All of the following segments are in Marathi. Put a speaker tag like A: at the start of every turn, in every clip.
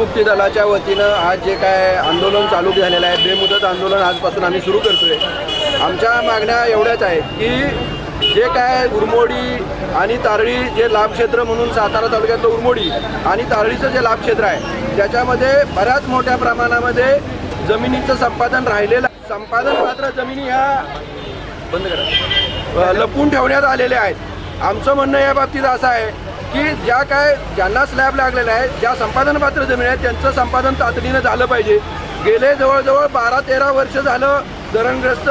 A: मुक्ती दलाच्या वतीनं आज जे काय आंदोलन चालू झालेलं आहे बेमुदत आंदोलन आजपासून आम्ही सुरू करतोय. आमच्या मागण्या एवढ्याच आहेत की जे काय उरमोडी आणि तारळी जे लाभक्षेत्र म्हणून सातारा तालुक्यातलं उरमोडी आणि तारळीचं जे लाभक्षेत्र आहे त्याच्यामध्ये बऱ्याच मोठ्या प्रमाणामध्ये जमिनीचं संपादन राहिलेलं आहे. संपादन मात्र जमिनी ह्या बंद करा. लपून ठेवण्यात आलेल्या आहेत. आमचं म्हणणं या बाबतीत असं आहे की ज्या काय ज्यांना स्लॅब लागलेला आहे ज्या संपादनपात्र जमीन आहेत त्यांचं संपादन तातडीनं झालं पाहिजे. गेले जवळजवळ बारा तेरा वर्ष झालं धरणग्रस्त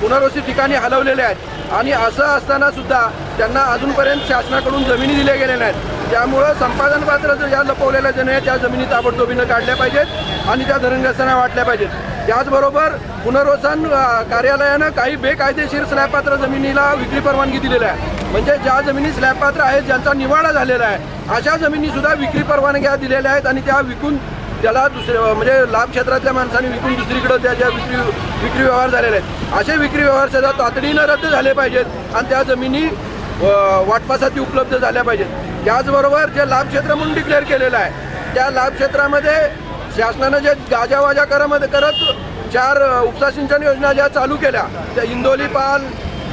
A: पुनर्वसित ठिकाणी हलवलेले आहेत. आणि असं असताना सुद्धा त्यांना अजूनपर्यंत शासनाकडून जमिनी दिल्या गेलेल्या आहेत. त्यामुळं संपादनपात्र ज्या लपवलेल्या जमिनी आहेत त्या जमिनी ताबडतोबीनं काढल्या पाहिजेत आणि त्या धरणग्रस्तांना वाटल्या पाहिजेत. त्याचबरोबर पुनर्वसन कार्यालयानं काही बेकायदेशीर स्लॅबपात्र जमिनीला विक्री परवानगी दिलेल्या आहे. म्हणजे ज्या जमिनी स्लॅबपात्र आहेत ज्यांचा निवाडा झालेला आहे अशा जमिनीसुद्धा विक्री परवानग्या दिलेल्या आहेत आणि त्या विकून त्याला दुसरे म्हणजे लाभ क्षेत्रातल्या माणसांनी विकून दुसरीकडे त्याच्या विक्री विक्री व्यवहार झालेले आहेत. असे विक्री व्यवहार सुद्धा तातडीनं रद्द झाले पाहिजेत आणि त्या जमिनी वाटपासाठी उपलब्ध झाल्या पाहिजेत. त्याचबरोबर जे लाभ क्षेत्र म्हणून डिक्लेअर केलेलं आहे त्या लाभ क्षेत्रामध्ये शासनानं जे गाजावाजा करत करत चार उपसा सिंचन योजना ज्या चालू केल्या त्या इंदोली पाल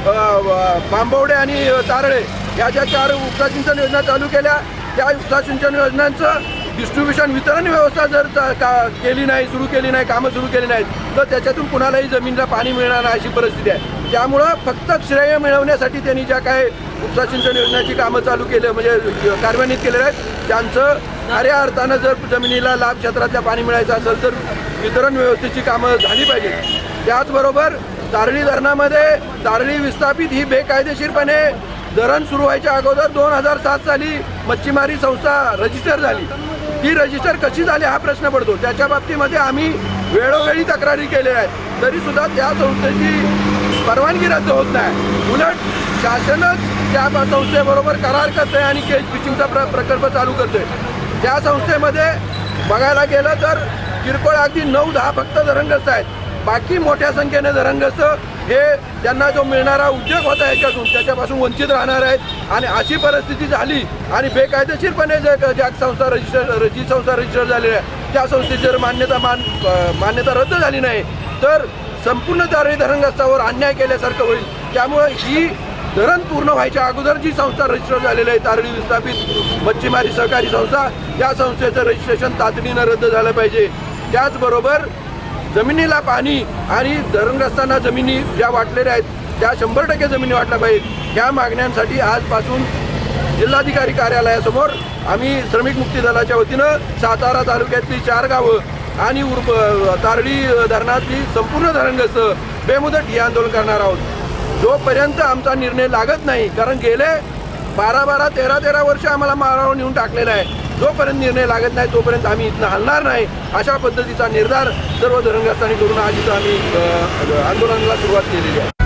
A: बांबवडे आणि तारळे या ज्या चार उपसा सिंचन योजना चालू केल्या त्या उपसा सिंचन योजनांचं डिस्ट्रीब्युशन वितरण व्यवस्था जर का केली नाही सुरू केली नाही कामं सुरू केली नाहीत तर त्याच्यातून कुणालाही जमिनीला पाणी मिळणार नाही अशी परिस्थिती आहे. त्यामुळं फक्त श्रेय मिळवण्यासाठी त्यांनी ज्या काय उपसा सिंचन योजनेची कामं चालू केले म्हणजे कार्यान्वित केलेले आहेत त्यांचं खऱ्या अर्थानं जर जमिनीला लाभ क्षेत्रातल्या पाणी मिळायचं असेल तर वितरण व्यवस्थेची कामं झाली पाहिजे. त्याचबरोबर तारळी धरणामध्ये तारळी विस्थापित ही बेकायदेशीरपणे धरण सुरू व्हायच्या अगोदर दोन हजार सात साली मच्छीमारी संस्था रजिस्टर झाली. ती रजिस्टर कशी झाली हा प्रश्न पडतो. त्याच्या बाबतीमध्ये आम्ही वेळोवेळी तक्रारी केल्या आहेत. तरी सुद्धा त्या संस्थेची परवानगी रद्द होत नाही. उलट शासनच त्या संस्थेबरोबर करार करतोय आणि केज पिचिंगचा प्र प्रकल्प चालू करतोय. त्या संस्थेमध्ये बघायला गेलं तर किरकोळ अगदी नऊ दहा फक्त धरणग्रस्त आहेत. बाकी मोठ्या संख्येने धरणग्रस्त हे त्यांना जो मिळणारा उद्योग होता याच्यातून त्याच्यापासून वंचित राहणार आहेत. आणि अशी परिस्थिती झाली आणि बेकायदेशीरपणे जे ज्या संस्था रजिस्टर जी संस्था रजिस्टर झालेल्या आहे त्या संस्थेची जर मान्यता मान मान्यता रद्द झाली नाही तर संपूर्ण दारी धरणग्रस्तावर अन्याय केल्यासारखं होईल. त्यामुळं ही धरण पूर्ण व्हायच्या अगोदर जी संस्था रजिस्टर झालेली आहे तारळी विस्थापित मच्छीमारी सहकारी संस्था त्या संस्थेचं रजिस्ट्रेशन तातडीनं रद्द झालं पाहिजे. त्याचबरोबर जमिनीला पाणी आणि धरणग्रस्तांना जमिनी ज्या वाटलेल्या आहेत त्या शंभर टक्के जमिनी वाटल्या पाहिजेत. ह्या मागण्यांसाठी आजपासून जिल्हाधिकारी कार्यालयासमोर आम्ही श्रमिक मुक्ती दलाच्या वतीनं सातारा तालुक्यातली चार गावं आणि उर्ब तारडी धरणातली संपूर्ण धरणग्रस्त बेमुदत हे आंदोलन करणार आहोत. जोपर्यंत आमचा निर्णय लागत नाही कारण गेले बारा बारा तेरा तेरा वर्ष आम्हाला मारावर नेऊन टाकलेला आहे. जोपर्यंत निर्णय लागत नाही तोपर्यंत आम्ही इथनं हलणार नाही. अशा पद्धतीचा निर्धार सर्व धरणग्रस्तांनी करून आज इथं आम्ही आंदोलनाला सुरुवात केलेली आहे.